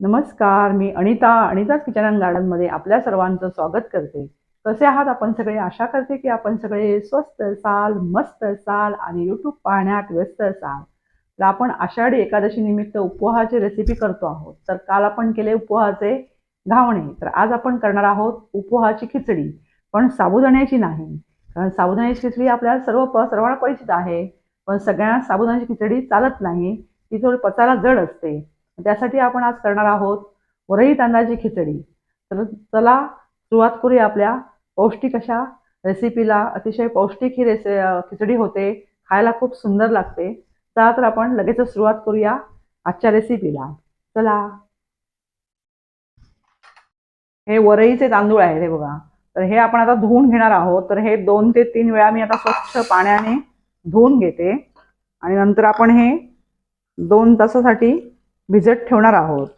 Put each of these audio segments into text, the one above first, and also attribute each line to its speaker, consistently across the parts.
Speaker 1: नमस्कार मी अनिता अनिताच किचन अँड गार्डनमध्ये आपल्या सर्वांचं स्वागत करते. कसे आहात आपण सगळे? आशा करते की आपण सगळे स्वस्त असाल मस्त असाल आणि यूट्यूब पाहण्यात व्यस्त असाल. तर आपण आषाढी एकादशी निमित्त उपवाहाची रेसिपी करतो आहोत. तर काल आपण केले उपवाहाचे घावणे. तर आज आपण करणार आहोत उपवाहाची खिचडी. पण साबुदाण्याची नाही. कारण साबुदाण्याची खिचडी आपल्याला सर्व प सर्वांना परिचित आहे. पण सगळ्यांना साबुदाण्याची खिचडी चालत नाही. ती थोडी पचायला जड असते. त्यासाठी आपण आज करणार आहोत वरई तांदळाची खिचडी. तर चला सुरुवात करूया आपल्या पौष्टिक अशा रेसिपीला अतिशय पौष्टिक ही रेसि खिचडी होते. खायला खूप सुंदर लागते. चला तर आपण लगेच सुरुवात करूया आजच्या रेसिपीला चला. हे वरईचे तांदूळ आहेत हे बघा. तर हे आपण आता धुवून घेणार आहोत. तर हे दोन ते तीन वेळा मी आता स्वच्छ पाण्याने धुवून घेते. आणि नंतर आपण हे दोन तासासाठी भिजत ठेवणार आहोत.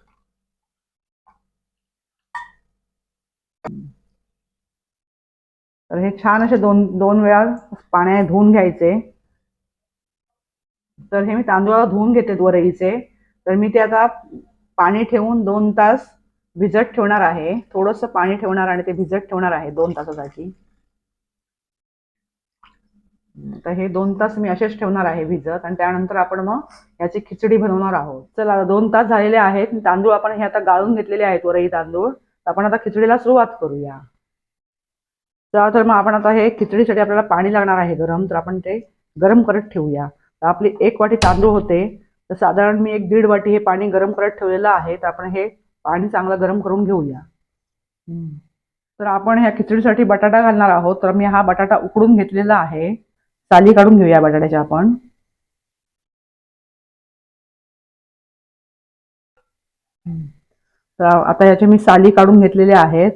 Speaker 1: तर हे छान असे दोन दोन वेळा पाण्याने धुवून घ्यायचे. तर हे मी तांदूळाला धुवून घेते वरईचे तर मी ते आता पाणी ठेवून दोन तास भिजत ठेवणार आहे. थोडंसं पाणी ठेवणार आणि ते भिजत ठेवणार आहे दोन तासासाठी. तर हे दोन तास मी असेच ठेवणार आहे भिजत. आणि त्यानंतर आपण मग याची खिचडी बनवणार आहोत. चला दोन तास झालेले आहेत. तांदूळ आपण हे आता गाळून घेतलेले आहेत वरई तांदूळ. आपण आता खिचडीला सुरुवात करूया. चला तर मग आपण आता हे खिचडीसाठी आपल्याला पाणी लागणार आहे गरम. तर आपण ते गरम करत ठेवूया. तर आपली एक वाटी तांदूळ होते. तर साधारण मी एक दीड वाटी हे पाणी गरम करत ठेवलेलं आहे. तर आपण हे पाणी चांगलं गरम करून घेऊया. तर आपण ह्या खिचडीसाठी बटाटा घालणार आहोत. तर मी हा बटाटा उकडून घेतलेला आहे. साली काढून घेऊया बटाट्याच्या आपण. तर आता याचे मी साली काढून घेतलेले आहेत.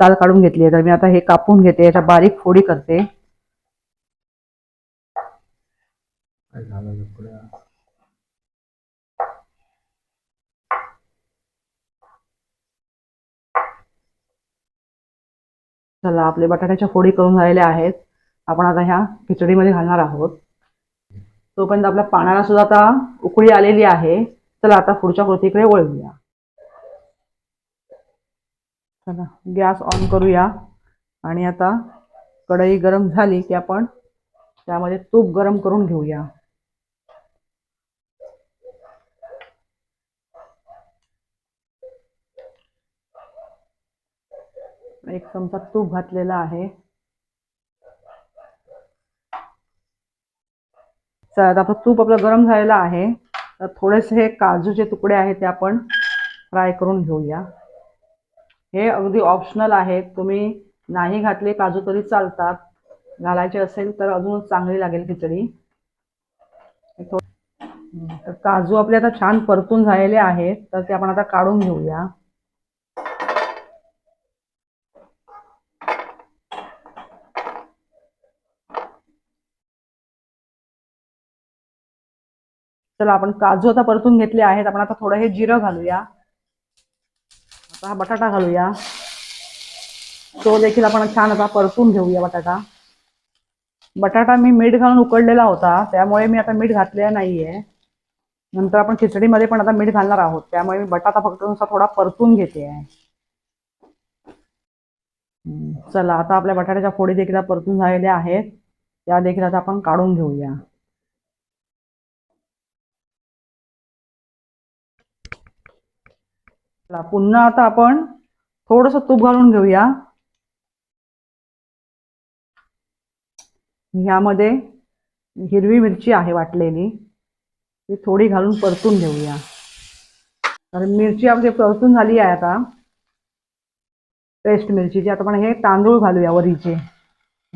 Speaker 1: साल काढून घेतली आहे. तर मी आता हे कापून घेते. याच्या बारीक फोडी करते. चला आपले बटाट्याच्या फोडी करून झालेल्या आहेत. आपण आता ह्या खिचडीमध्ये घालणार आहोत. तोपर्यंत आपल्या पाण्याला सुद्धा आता उकळी आलेली आहे. चला आता पुढच्या कृतीकडे वळूया. चला गॅस ऑन करूया. आणि आता कढई गरम झाली की आपण त्यामध्ये तूप गरम करून घेऊया. एक चमचा तूप घातलेला आहे. चला आता तूप आपलं गरम झालेलं आहे. तर थोडेसे हे काजूचे तुकडे आहेत ते आपण फ्राय करून घेऊया. हे अगदी ऑप्शनल आहेत. तुम्ही नाही घातले काजू तरी चालतात. घालायचे असेल तर अजून चांगली लागेल खिचडी. तर काजू आपले आता छान परतून झालेले आहेत. तर ते आपण आता काढून घेऊया. चला आपण काजू आता परतून घेतले आहेत. आपण आता थोडं हे जिरं घालूया. आता हा बटाटा घालूया. तो देखील आपण छान आता परतून घेऊया बटाटा. बटाटा मी मीठ घालून उकडलेला होता त्यामुळे मी आता मीठ घातलेलं नाहीये. नंतर आपण खिचडीमध्ये पण आता मीठ घालणार आहोत. त्यामुळे मी बटाटा फक्त नुसता थोडा परतून घेते. आहे चला आता आपल्या बटाट्याच्या फोडी देखील परतून झालेल्या आहेत. त्या देखील आता आपण काढून घेऊया. पुन्हा आता आपण थोडस तूप घालून घेऊया. ह्यामध्ये हिरवी मिरची आहे वाटलेली. ती थोडी घालून परतून घेऊया. तर मिरची आपली परतून झाली आहे आता. पेस्ट मिरचीची. आता आपण हे तांदूळ घालूया वरीचे.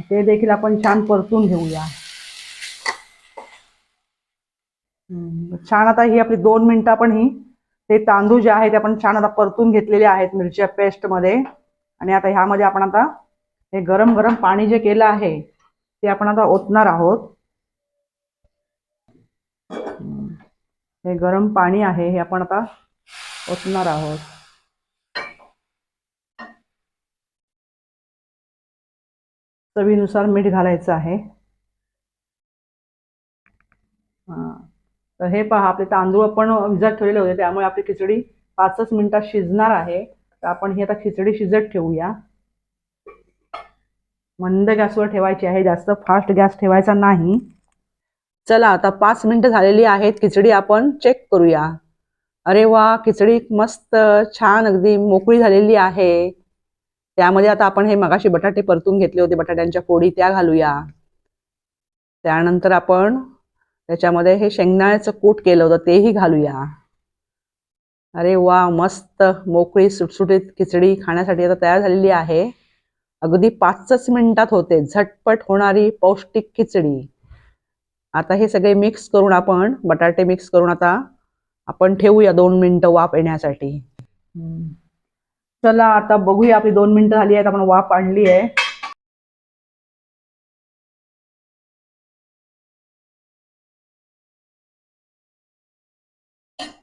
Speaker 1: ते देखील आपण छान परतून घेऊया. छान आता ही आपली दोन मिनिटं आपण ही ते तांदूळ जे आहेत ते आपण छान आता परतून घेतलेले आहेत मिरच्या पेस्टमध्ये. आणि आता ह्यामध्ये आपण आता हे गरम गरम पाणी जे केलं आहे ते आपण आता ओतणार आहोत. हे गरम पाणी आहे हे आपण आता ओतणार आहोत. चवीनुसार मीठ घालायचं आहे. हा. तर हे पहा आपले तांदूळ आपण भिजत ठेवलेले होते त्यामुळे आपली खिचडी पाचच मिनिटात शिजणार आहे. तर आपण ही आता खिचडी शिजत ठेवूया. मंद गॅसवर ठेवायची आहे जास्त फास्ट गॅस ठेवायचा नाही. चला आता पाच मिनिटं झालेली आहेत खिचडी आपण चेक करूया. अरे वा खिचडी मस्त छान अगदी मोकळी झालेली आहे. त्यामध्ये आता आपण हे मगाशी बटाटे परतून घेतले होते बटाट्यांच्या फोडी त्या घालूया. त्यानंतर आपण त्याच्यामध्ये हे शेंगदाण्याचं कूट केलं होतं तेही घालूया. अरे वा मस्त. मोकळी सुटसुटीत खिचडी खाण्यासाठी आता तयार झालेली आहे. अगदी पाचच मिनिटात होते. झटपट होणारी पौष्टिक खिचडी. आता हे सगळे मिक्स करून आपण बटाटे मिक्स करून आता आपण ठेवूया दोन मिनिटं वाफ येण्यासाठी. चला आता बघूया आपली दोन मिनिटं झाली आहेत आपण वाफ आणली आहे.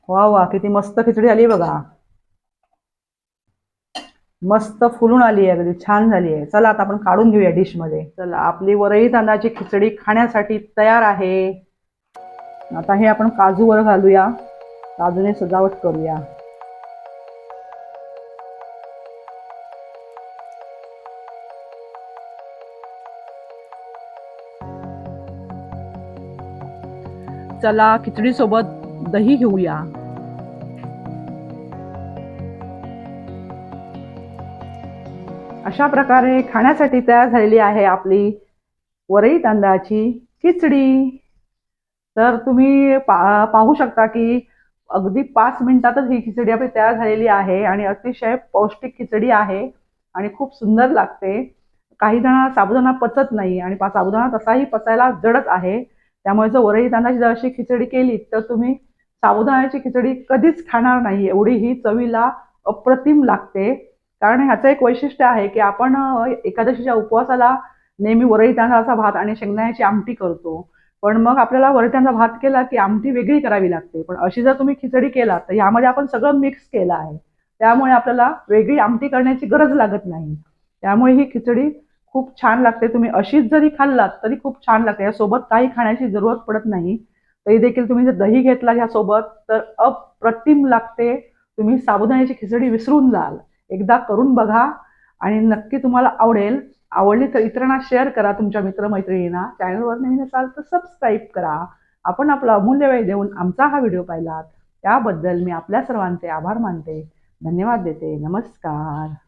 Speaker 1: वा वा किती मस्त खिचडी आली बघा. मस्त फुलून आली आहे अगदी छान झाली आहे. चला आता आपण काढून घेऊया डिशमध्ये. चला आपली वरई तांदळाची खिचडी खाण्यासाठी तयार आहे. आता हे आपण काजूवर घालूया. काजूने सजावट करूया. चला खिचडीसोबत दही घेऊया. अशा प्रकारे खाण्यासाठी तयार झालेली आहे आपली वरई तांदळाची खिचडी. तर तुम्ही पा पाहू शकता की अगदी पाच मिनिटातच ही खिचडी आपली तयार झालेली आहे आणि अतिशय पौष्टिक खिचडी आहे आणि खूप सुंदर लागते. काही जण साबुदाणा पचत नाही आणि साबुदाणा तसाही पचायला जडच आहे. त्यामुळे जर वरळी तांदळाची जर अशी खिचडी केली तर तुम्ही साबुदाण्याची खिचडी कधीच खाणार नाही. एवढी ही चवीला अप्रतिम लागते. कारण ह्याचं एक वैशिष्ट्य आहे की आपण एकादशीच्या उपवासाला नेहमी वरळी तांदळाचा भात आणि शेंगदाण्याची आमटी करतो. पण मग आपल्याला वरट्यांचा भात केला की आमटी वेगळी करावी लागते. पण अशी जर तुम्ही खिचडी केला तर ह्यामध्ये आपण सगळं मिक्स केलं आहे. त्यामुळे आपल्याला वेगळी आमटी करण्याची गरज लागत नाही. त्यामुळे ही खिचडी खूप छान लागते. तुम्ही अशीच जरी खाल्लात तरी खूप छान लागते. यासोबत काही खाण्याची जरूरत पडत नाही. तरी देखील तुम्ही जर दही घेतला ह्यासोबत तर अप्रतिम लागते. तुम्ही साबुदाण्याची खिचडी विसरून जाल. एकदा करून बघा आणि नक्की तुम्हाला आवडेल. आवडली तर इतरांना शेअर करा तुमच्या मित्रमैत्रिणींना. चॅनलवर नवीन असाल तर सबस्क्राईब करा. आपण आपला अमूल्य वेळ देऊन आमचा हा व्हिडिओ पाहिलात. त्याबद्दल मी आपल्या सर्वांचे आभार मानते. धन्यवाद देते. नमस्कार.